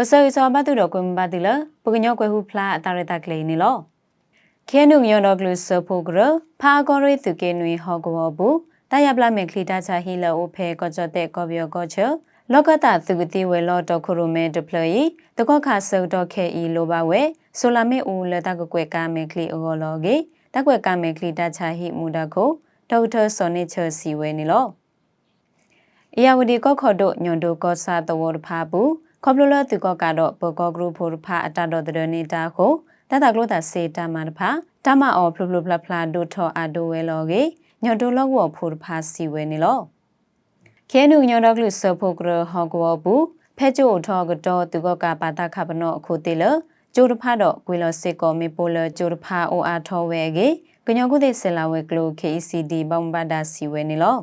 ပစောစောဘတုတော်ကွန်ဘတိလပုကညောကွယ်ဟုဖလားအတာရတကလေးနေလောခဲနုညောတော့ကလူစဖို့ကရဖာကောရိသူကေနွေဟောကောဘူးတရပလမေခလီတာချာဟီလောဖဲကောချတဲ့ကောပြောကောချလောကတာသူကတိဝဲလောတော့ခရိုမဲဒပလီတကောခါဆောတော့ခဲဤလိုပါဝဲဆိုလာမေဦးလက်တကကွယ်ကာမေခလီအောလောကေတကွယ်ကာမေခလီတာချာဟီမူဒကိုဒေါက်တာစောနေချာစီဝဲနေလောအယာဝဒီကောခေါ်တို့ညွန်တို့ကောစာတဝရဖာဘူး ခေါပလလသူကောကတော့ဘောကောဂရုဖိုဖာအတတော်တဲ့နေတာကိုတတကလို့တာစေတာမတဖာတမအော်ဖလူဖလူဖလာဖလာဒိုထောအာဒိုဝဲလောကေညွန်တို့လောက်ဝဖိုဖာစီဝဲနေလောခဲနုညောတော့ကလူစဖို့ကရဟောကောဘူးဖဲကျို့ထောကတော့သူကောကပါတာခပနောအခုတေလကျိုးတဖာတော့ကွေလစစ်ကောမေပိုလကျိုးတဖာအိုအားထောဝဲကေကညောကုသေးဆလာဝဲကလို KECD ဘောင်ဘာဒါစီဝဲနေလော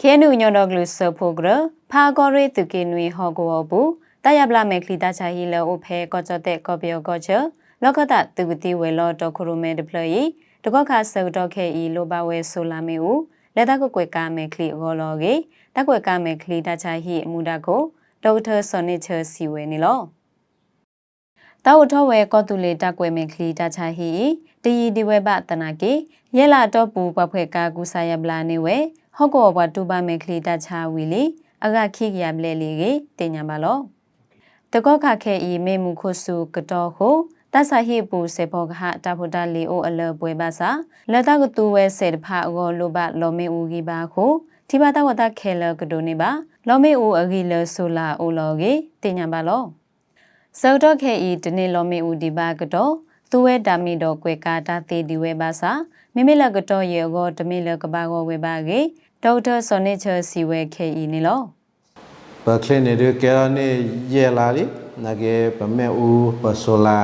ခဲနုညောတော့ကလူစဖို့ကရဖာကောရဲသူကေနွေဟောကောဘူးတရပလာမေခလီတာချာဟီလောဖဲကောချတဲ့ကောပြောကောချလောကတသူကတိဝဲလောတော့ခရိုမဲဒပလီတကောခါဆောတော့ခဲဤလိုပါဝဲဆိုလာမေဦးလက်တကွကွယ်ကာမေခလီအောလောကေတကွယ်ကာမေခလီတာချာဟီအမူဒါကိုဒေါက်တာဆော်နစ်ချာစီဝဲနေလောတောက်ထောဝဲကောတူလေတကွယ်မေခလီတာချာဟီတယီဒီဝဲပတနာကေရဲလာတော့ပူပဖွဲ့ကာကူဆာယပလာနေဝဲ ဟော့ကောဘတူပါမေခလီတာချာဝီလီအကခိကရပလေလီကေတင်ညာပါလောတကောခခဲဤမေမှုခုစုကတော့ဟုတဆာဟိပူစေဘောကဟတာဖုတာလီအိုအလပွဲပါစာလတကတူဝဲစေတဖာအောလိုဘလောမေဦးကြီးပါခုတိဘာတဝတခဲလကဒိုနေပါလောမေဦးအဂီလဆိုလာအိုလောကေတင်ညာပါလောစောတော့ခဲဤတနေ့လောမေဦးဒီပါကတော့သူဝဲတာမီတော့ကွယ်ကာတာတေဒီဝဲပါစာမိမိလကတော့ရေကောတမိလကပါကောဝဲပါကေ ဒေါက်တာစောနိချာစီဝဲခဲဤနေလောပကလင်းနေကဲနေရဲလာလီနကေပမဲဦးပဆိုလာ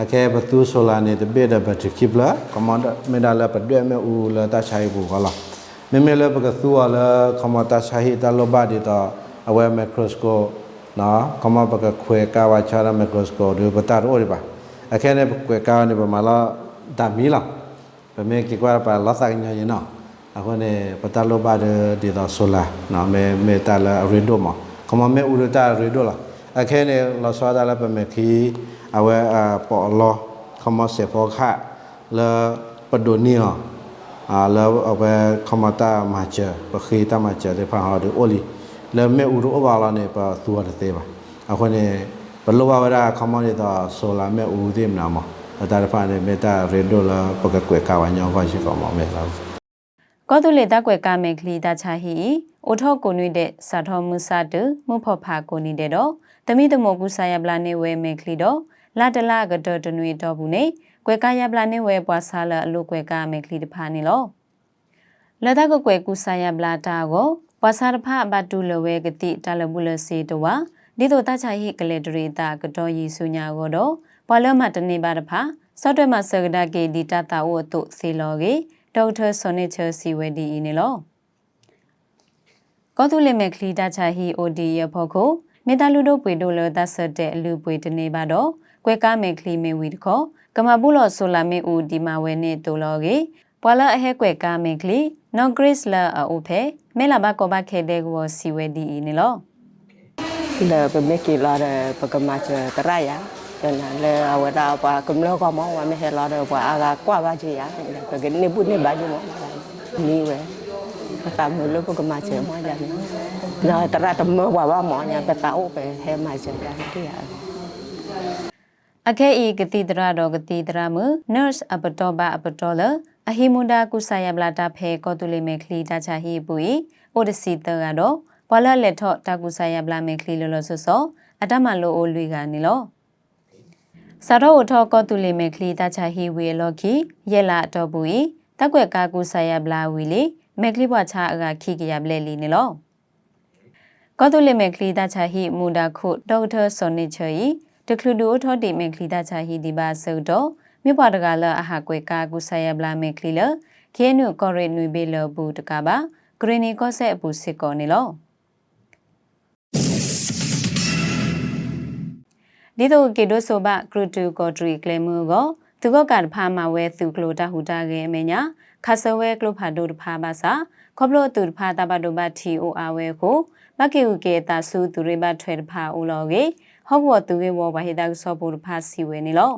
အကဲဘသူဆိုလာနေတပိဒဘတ်ခိပလာကမန္ဒမေဒါလာပဒွဲမဲဦးလာတချိုင်ဘူးကလာမေမေလပကသူဝလာခမတာချိုင်တလောဘဒီတာအဝဲမက်ခရိုစကိုနော်ကမပကခွေကာဝချာရမက်ခရိုစကိုဒီဘတာရိုဒီပါအခဲနေခွေကာနေပမာလာဒါမီလာပမဲကိကွာပါလာဆိုင်ညာရင်နော် အခုနေပတလောဘဒီတာဆိုလာနော်မေမေတာလာရီဒိုမှာ como me urita ridola akene lo swada la pe me khi awe a po lo como se po kha le padonia a le awe como ta ma che pa khi ta ma che de pha ha de oli le me uru ba la ne pa tu wa de te ba akone pa lo wa ra como ne ta so la me uru de na ma ta de pha ne me ta ridola pa ka kwe ka wa nya wa shi ko ma me la ကော တုလေတက်ကွယ်ကာမေခလီတာချာဟီအိုထောကိုနွိတဲ့စာထောမှုစာတမှုဖော်ဖာကိုနေတဲ့တော့တမိတမောကူစာယပလာနေဝဲမေခလီတော့လာတလာကတော့တနွေတော့ဘူးနေကွယ်ကာယပလာနေဝဲပွားစားလာအလို့ကွယ်ကာမေခလီတဖာနေလောလတကကွယ်ကူစာယပလာတာကိုပွားစားတဖာဘတူလဝဲကတိတလဘူးလစေတဝါဒီတို့တချာဟိကလေဒရီတာကတော့ယေဆုညာကိုတော့ပွာလမတနေပါတဖာစော့တွဲမှာစကဒါကေဒီတာတာဝတ်တို့စီလောကေ ဒေါက်တာဆိုနစ်ချာစီဝဲဒီနေလောကောတူလီမက်ခလီတာချာဟီအိုဒီရဖို့ကိုမေတာလူတို့ပွေတို့လောသတ်ဆက်တဲ့အလူပွေတနေပါတော့ကွဲကားမက်ခလီမေဝီတခေါကမဘူးလောဆိုလာမေဦးဒီမာဝဲနေတူလောကေပွာလာအဟဲကွဲကားမက်ခလီနော်ဂရစ်လာအိုဖဲမဲလာဘကောဘခဲတဲ့ကိုစီဝဲဒီနေလော le pe me ki la de pe ke ma che teraya dan le awada apa kum lo ko mo wa me he la de wa aga kwa ba ji ya pe ke ni bu ni ba ji mo ni we ta mo lo pe ke ma che mo ya ni na tera ta mo wa wa mo nya pe ta o pe he ma che ya ti ya အခဲဤဂတိတရတော်ဂတိတရမ nurse အပတော်ဘာအပတော်လအဟိမွန်ဒါကုဆာယဗလာတာဖဲကောတူလီမေခလီတာချာဟီပူဤအိုဒစီတကတော့ဘွာလလက်ထော့တာကုဆာယဗလာမေခလီလောလောဆောဆောအတမလိုအိုလွေကနေလော စာတော့ထောကောတူလီမေခလီတာချာဟီဝေလော်ခီရဲလာတော့ပူဤတက်ွက်ကာကုဆာယဗလာဝီလီမေခလီဘွာချာအကခိကရပလဲလီနေလောကောတူလီမေခလီတာချာဟီမူဒါခုဒေါက်တာစောနစ်ချီတကလူဒိုထော်တီမေခလီတာချာဟီဒီဘာဆောတော့မြပွားတကလအဟာကွေကာကုဆာယဗလာမေခလီလခဲနုကော်ရီနွေဘေလဘူးတကပါဂရနီကောဆက်အပူစစ်ကောနေလော ဒီတော့ကေဒိုဆိုဘကရူတူကောထရီကလမူကိုသူကကတဖာမဝဲသူကလိုတာဟူတာကေမညာခါဆဝဲကလိုဖာဒိုတဖာဘာစာခေါပလိုတူတဖာတဘဒိုဘတီအိုအဝဲကိုလကေဥကေတာဆူသူရိဘထွေတဖာဦးလောကေဟောက်ဝသူကေဝဘဟိတဆောပူတဖာစီဝဲနေလော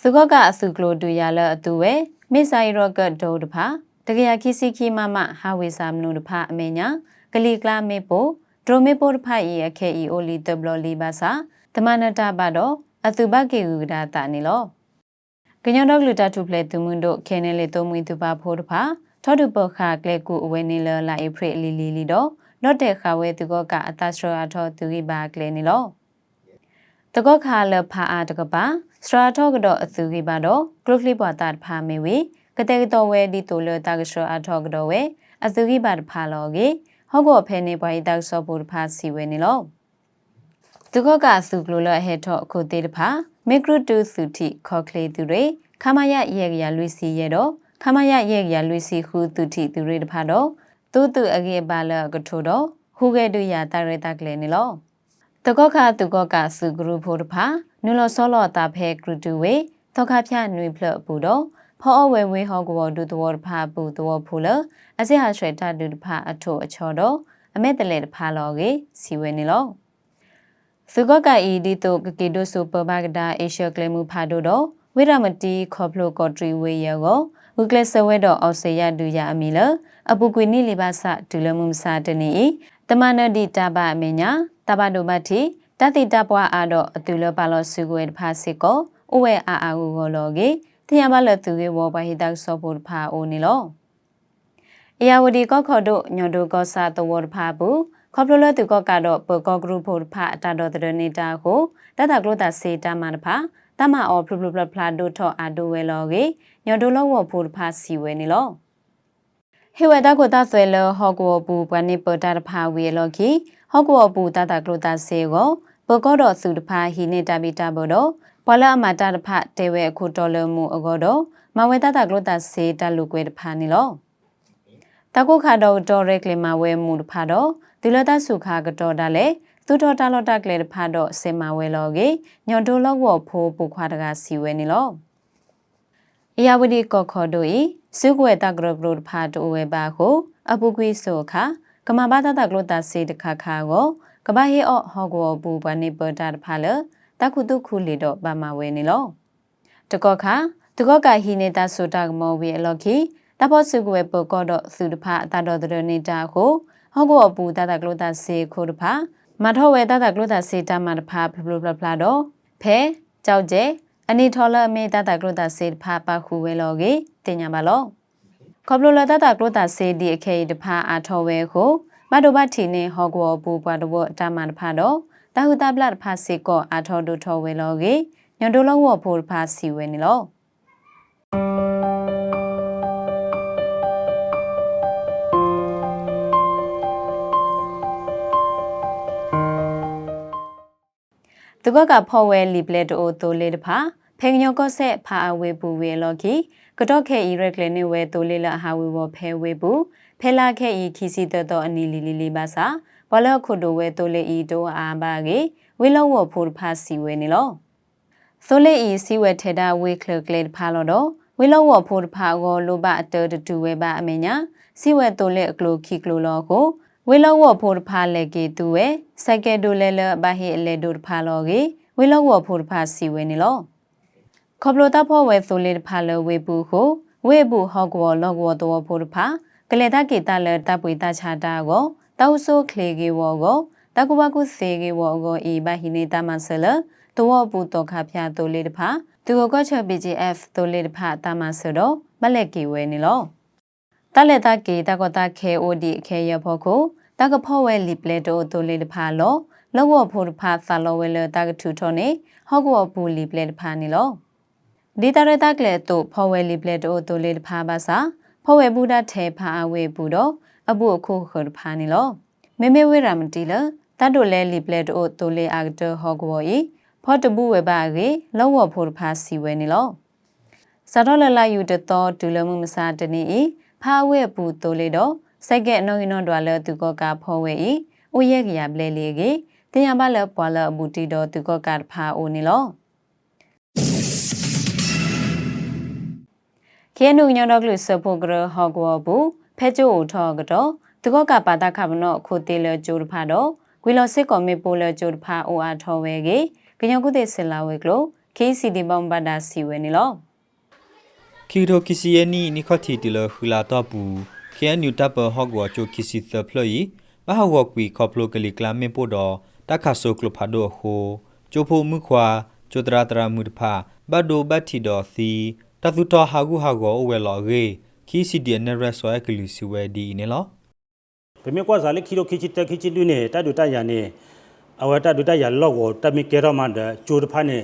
သုကကအစုကလိုတူရလအတူဝဲမိဆိုင်ရောကတ်ဒိုတဖာတကရခိစီခိမမဟာဝေစာမနုတဖာအမေညာဂလီကလာမေပိုဒရိုမေပိုတဖာဤအခေဤအိုလီတဘလလီဘာစာ တမနတာဘတော့အသူဘကေဥဒတာနေလောကညောဒေါကလူတာထုပလေသူမွန်းတို့ခဲနေလေသုံးမွေသူပါဖို့တဖာထောတုပခကလေကူအဝဲနေလလာဧဖရလီလီလီတော့လော့တဲ့ခါဝဲသူကကအသစရအထောသူကိပါကလေနေလောတကောခါလဖာအာတကပါစရာထောကတော့အသူကိပါတော့ဂရုဖလီပွားတာဖာမေဝေကတဲ့တော်ဝဲဒီတိုလတာကစရအထောကတော့ဝဲအသူကိပါတဖာလောကေဟောကောဖဲနေပွားဤတောက်ဆော့ဖို့တဖာစီဝဲနေလော သူကကစုကလိုလဟဲထောအခုတေတဖာမီကရတူစုတိခေါကလေသူတွေခမရရဲ့ရလွီစီရတော့ခမရရဲ့ရလွီစီခုသူတိသူတွေတဖာတော့တူတူအကေပါလကထိုတော့ဟူကဲတူရတာရတာကလေးနေလောတကောခသူကောကစုဂရုဖို့တဖာနုလဆောလောတာဖဲဂရုတူဝေတောခဖျနွေဖလပူတော့ဖောအဝဲဝဲဟောကောဒုတောတဖာပူတောဖူလအစဟာရွှေတာဒုတဖာအထိုအချောတော့အမဲတလေတဖာလောကေစီဝဲနေလော စုကောကဤဒီတိုကကေဒိုဆိုပဘဂဒါအေရှကလေမူဖာဒိုတော့ဝိရမတီခေါပလိုကော်ထရီဝေယောကိုဝကလဆဝဲတော့အော်ဆေရဒူရအမီလအပူကွေနိလီပါစဒူလမှုမစာတနီတမနဒီတဘအမညာတဘဒုမတိတတိတပွားအားတော့အတူလပါလောစုကွေတဖာစစ်ကိုဥဝဲအာအာဟုကိုလောကေတယမလသူကေဝဘဟိတဆောဖို့တဖာအိုနေလောအယဝဒီကောခေါ်တို့ညော်တို့ကောစာတဝတဖာဘူး ခေါပလလသူကောကတော့ပကောဂရုဖို့တဖာအတာတော်တဲ့နေတာကိုတတကလို့တာစေတမတဖာတမအောဖလဖလဖလာဒိုထောအာဒိုဝဲလောကေညော်တို့လောဝဖို့တဖာစီဝဲနေလောဟေဝဒကိုတဆွဲလဟောကောပူပနိပတာတဖာဝေလောကီဟောကောပူတတကလို့တာစေကိုပကောတော့စုတဖာဟိနေတာဘီတာဘောတော့ပလအမတာတဖတေဝဲအခုတော်လမှုအကောတော့မဝဲတတကလို့တာစေတလူကွေတဖာနေလော တကုခါတော့တော်ရက်ကလမဝဲမှုတဖာတော့ဒီလတဆုခါကတော့ဒါလေသူတော်တာလော့တကလေတဖာတော့စေမဝဲလောကေညွန်တိုလောက်ဝဖိုးပူခွာတကစီဝဲနေလောအယဝဒီကောခေါ်တို့ဤစုကွယ်တကရကရတဖာတိုဝဲပါကိုအပုကွေးဆိုခါကမဘာတတကလို့တာစေတခါခါကိုကဘာဟေအော့ဟောကောပူပနိပတာတဖာလတခုတုခုလီတော့ပါမဝဲနေလောတကောခါတကောကဟိနေတာဆိုတာကမောဝေအလော်ခီ တဘောစုကွယ်ပကောတော့စုတဖာတတော်တော်နေတာကိုဟောကောပူတတကလို့တာစေခိုတဖာမထောဝဲတတကလို့တာစေတမတဖာဖလဖလဖလာတော့ဖဲကြောက်ကျဲအနီထော်လအမေတတကလို့တာစေတဖာပါခုဝဲလောကေတင်ညာပါလောခေါပလိုလတတကလို့တာစေဒီအခေတဖာအာထောဝဲကိုမတိုဘတီနေဟောကောပူပွားတော့တမတဖာတော့တဟုတပလတဖာစေကောအာထောဒုထောဝဲလောကေညွန်တိုလောဝဖို့ဖာစီဝဲနေလော သူကကဖော်ဝဲလီပလက်တိုတိုလေးတဖာဖေညောကောဆက်ဖာအဝေပူဝေလော်ကီကတော့ခဲဤရက်လေနေဝဲတိုလေးလဟာဝေဝဖဲဝေပူဖဲလာခဲဤခီစီတတော်အနီလီလီလီပါစာဘလခုတိုဝဲတိုလေးဤတိုအာဘာကေဝေလောဝဖို့ဖာစီဝဲနေလောဆိုလေဤစီဝဲထေတာဝေကလကလေဖာလောတော့ဝေလောဝဖို့ဖာကိုလိုဘအတတူဝဲပါအမေညာစီဝဲတိုလေးအကလိုခီကလိုလောကို ဝေလောဝဖို့တဖာလေကေတူဝဲစက်ကဲဒိုလဲလဘဟိအလေဒိုတဖာလောကေဝေလောဝဖို့တဖာစီဝဲနေလောခေါပလိုတာဖောဝဲဆိုလေတဖာလဝေဘူးကိုဝေဘူးဟောကောလောကောတောဖို့တဖာကလေတာကေတာလဲတပ်ပွေတာချာတာကိုတောက်ဆိုးခလေကေဝောကိုတကူဘကုစေကေဝောကိုဤဘဟိနေတာမဆလတောဘူးတောခဖျာတိုလေတဖာသူကောချ BGF တိုလေတဖာတာမဆတော့မလက်ကေဝဲနေလော တလက်တာကေတကောတာခဲအိုဒီအခဲရဖို့ကိုတကဖောဝဲလီပလက်တိုတိုလေတဖာလောလောဝဖို့တဖာသလောဝဲလတကထူထောနေဟောကောဘူးလီပလက်တဖာနေလောဒီတရတကလေတိုဖောဝဲလီပလက်တိုတိုလေတဖာပါစာဖောဝဲဘူးဒထဲဖာအဝဲဘူးတော့အပုအခုခေါ်တဖာနေလောမေမေဝေရမတီလတတ်တိုလဲလီပလက်တိုတိုလေအာတဟောကောဤဖောတဘူးဝဲပါကေလောဝဖို့တဖာစီဝဲနေလောစတော်လလယူတတော်ဒူလမှုမစာတနေဤ ဖာဝဲဘူးတိုလေတော့စက်ကဲအနော်ကနော်ဒွာလသူကကဖောဝဲဤအိုရဲကရပလဲလေကေတင်ရပါလပွာလအဘူတီတော်သူကကဖာအိုနေလောခဲနုညောတော့ကလစဖို့ကရဟောကောဘူးဖဲချိုထောကတော့သူသူကကပါတာခမနော့ခိုတေလဂျိုတဖာတော့ကွီလော်စစ်ကော်မီပိုလဂျိုတဖာအိုအားထော်ဝဲကေကညောကုတေဆလာဝဲကလို KCD ဘောင်ဘဒါစီဝဲနေလော ခီတိုကီစီယနီနိခတီတီလခူလာတော့ပူခဲနျူတပ်ပဟော့ကွာချိုကီစီသဖလီဘဟဝကွီခေါပလိုကလီကလာမေပိုတော့တခါဆိုကလဖာဒိုဟိုချိုဖိုမှုခွာချိုတရာတရာမှုတဖာဘတ်ဒိုဘတ်တီတော်စီတသုတော်ဟာဂူဟာကောဝဲလော်ရေခီစီဒီနရက်ဆွဲကလီစီဝဲဒီနေလောပမေကွာဇာလေခီရိုခီချီတခီချီလူနေတဒုတရနေအဝတဒုတရလော့ကိုတမီကေရမန်ဒဂျိုဒဖာနေ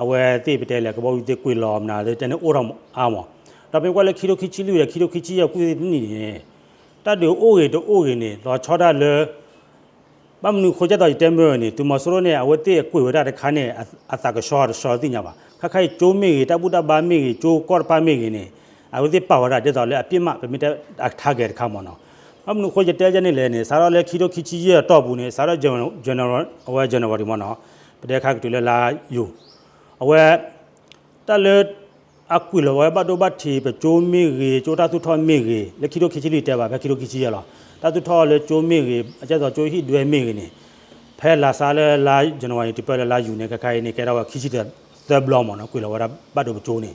အဝတိပတဲလေကဘောယူတေကွေလောမနာလေတနေအိုရမအာမောတပင်ကွာလေခီရိုခီချီလူရခီရိုခီချီရကွေနေနေတဒုအိုရေတိုအိုရေနေလောချောဒလေဘမ်နုခိုကြတော့တဲမေနေသူမစရိုနေအဝတိကွေဝရတဲ့ခါနေအသကရှောရှောတိညာပါခခိုင်ကျိုးမေတပုတဘာမေကျိုးကော့ပါမေနေအဝတိပါဝရတဲ့တော့လေအပြစ်မပမိတထားခဲ့ခါမောနော်အမနုခေါ်ကြတဲကြနေလဲနေစားတော့လဲခီတိုခီချီရတော့ဘူးနေစားတော့ဂျန်ဂျန်နရအဝဲဂျန်နဝါရီမနော်ပတဲ့ခါကတူလဲလာယူ အဝဲတက်လဲအကွေလောဝဲဘတ်တော့ဘတ်တီပချိုးမီရီချိုးတာသူထောမီရီလက်ခီတိုခီချီလီတဲပါပဲခီတိုခီချီရလားတာသူထောလဲချိုးမီရီအကျတော့ချိုးဟိဒွဲမီရီနေဖဲလာစားလဲလာဂျန်နဝါရီဒီပလဲလာယူနေကခိုင်နေကဲတော့ခီချီတဲ့သဘလောမနော်ကွေလောဝဲဘတ်တော့ပချိုးနေ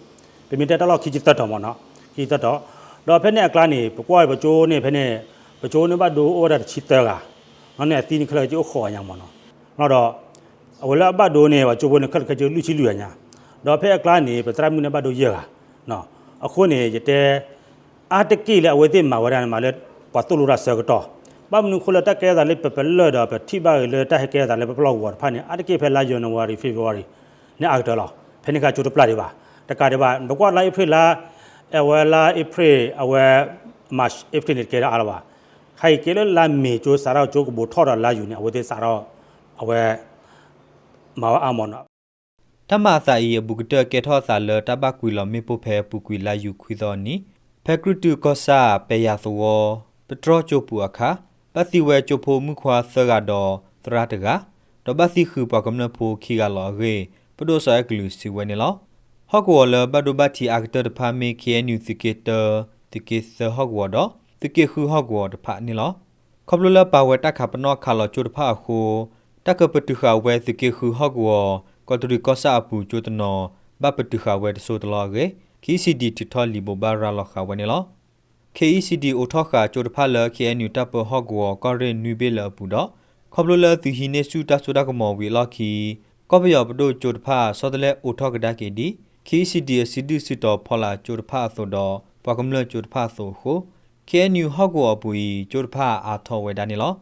ပြမြတက်တော့ခီချီတက်တော်မနော်ခီတက်တော့တော့ဖဲနဲ့အကလာနေပကွာပချိုးနေဖဲနဲ့ပချိုးနေဘတ်ဒိုအော်ဒါချီတဲကနော်နဲ့တီနီခလကျိုခေါ်ရမှာနော်နော်တော့အဝလာဘတ် ဒိုနေဝချိုးဘနေခက်ခကျလူချီလူရညာတော့ဖဲကလာနေပတရမှုနေဘတ်ဒိုရကနော်အခုနေရတဲ့အာတကိလေအဝေတိမာဝရန်မာလေပတ်တူလူရဆကတော့ဘာမနုခလတကဲဒါလေပပလတော့ပတိပါလေတဟကဲဒါလေပပလောဝါဖာနေအာတကိဖဲလာယွန်ဝါရီဖေဖော်ဝါရီနေအောက်တော့ဖဲနေကချိုးတပလာတွေပါတကတဲ့ပါဘကွာလာဧပြီလာအဝလာဧပြီအဝမတ်ဧပြီနေကဲရအားပါခိုင်ကဲလလာမေချိုစာရောချိုကဘူထော်ရလာယူနေအဝတဲ့စာရောအဝဲ မာဝအမွန်နော်တမသာဤဘူကတကေထောစာလတဘကွီလမေပိုဖဲပူကွီလာယူခွီတော်နီဖဲကရုတူကောစာပေယာသောပထရချိုပူအခါပတိဝဲချိုဖိုမှုခွာဆရတော်သရတကတဘစီခူပကမနဖိုခီကလောရေပဒိုဆာကလူစီဝဲနေလောဟော့ကောလဘဒိုဘတီအကတတဖာမေကေနျူစီကေတတကေဆဟော့ကောတော့တကေခူဟော့ကောတဖာနေလောခပလလပါဝဲတခပနောခါလောချိုတဖာခူ တကပတုခဝဲတကေခူဟော့ကောကောတူရီကောစာပူချိုတနောဘပတုခဝဲတဆိုတလောကေခီစီဒီတီထောလီဘဘာရာလောခဝဲနေလော KECD အိုထောခါချိုတဖလ KNU တပ်ပဟော့ကောကောရင်နွေဘေလပူတော့ခေါပလလသူဟီနေစုတဆူဒကမောဝီလော်ခီကောပယောပဒိုချိုတဖဆောဒလဲအိုထောကဒကေဒီ KECD စီဒီစီတော်ဖလာချိုတဖဆိုတော့ပကမလချိုတဖဆိုခု KNU ဟော့ကောပူီချိုတဖအာထောဝဲဒနီလော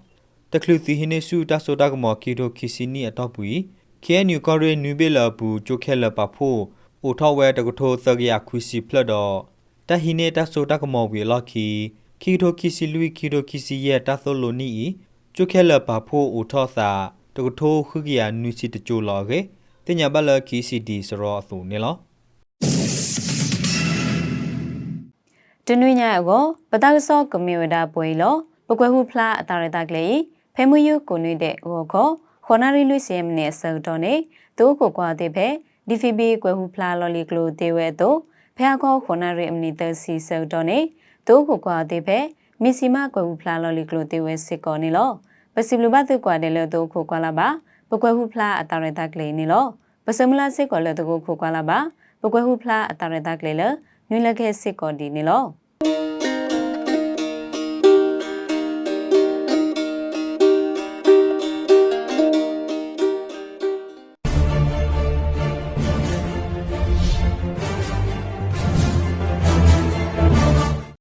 တကလူစီဟီနေစုတဆူဒကမောကီတိုခီစီနီအတော့ပူီ KNU ကောရင်နွေဘေလပူချိုခဲလပဖိုအိုထောဝဲတကထိုသကရခွီစီဖလတော့တဟိနေတာဆိုတကမောဝေလခီခီတိုခီစီလူခီတိုခီစီရဲ့တသောလိုနီကျုခဲလပါဖိုအိုထောသာတကထိုခုကရနူစီတကြိုလောကေတင်ညာဘလခီစီဒီစရောအသူနေလောတနွေညအောပတကဆောကမေဝဒပွဲလောပကွယ်ဟုဖလားအတာရတာကလေးဖဲ မယူကိုနွေတဲ့ဟောခောခေါနာရီလူစီယမ်နဲ့ဆော်တော်နေသူကိုကွာတဲ့ဖဲဒီဖီဘီကွယ်ဟုဖလားလော်လီကလိုတေဝဲတော့ဖဲကောခေါနာရီအမနီတစီဆော်တော်နေသူကိုကွာတဲ့ဖဲမီစီမကွယ်ဟုဖလားလော်လီကလိုတေဝဲစစ်ကောနေလောပစီဘလူဘတ်သူကွာတယ်လို့သူကိုကွာလာပါပကွယ်ဟုဖလားအတာရတာကလေးနေလောပစမလာစစ်ကောလို့သူကိုကွာလာပါပကွယ်ဟုဖလားအတာရတာကလေးလနွေလက်ခဲစစ်ကောဒီနေလော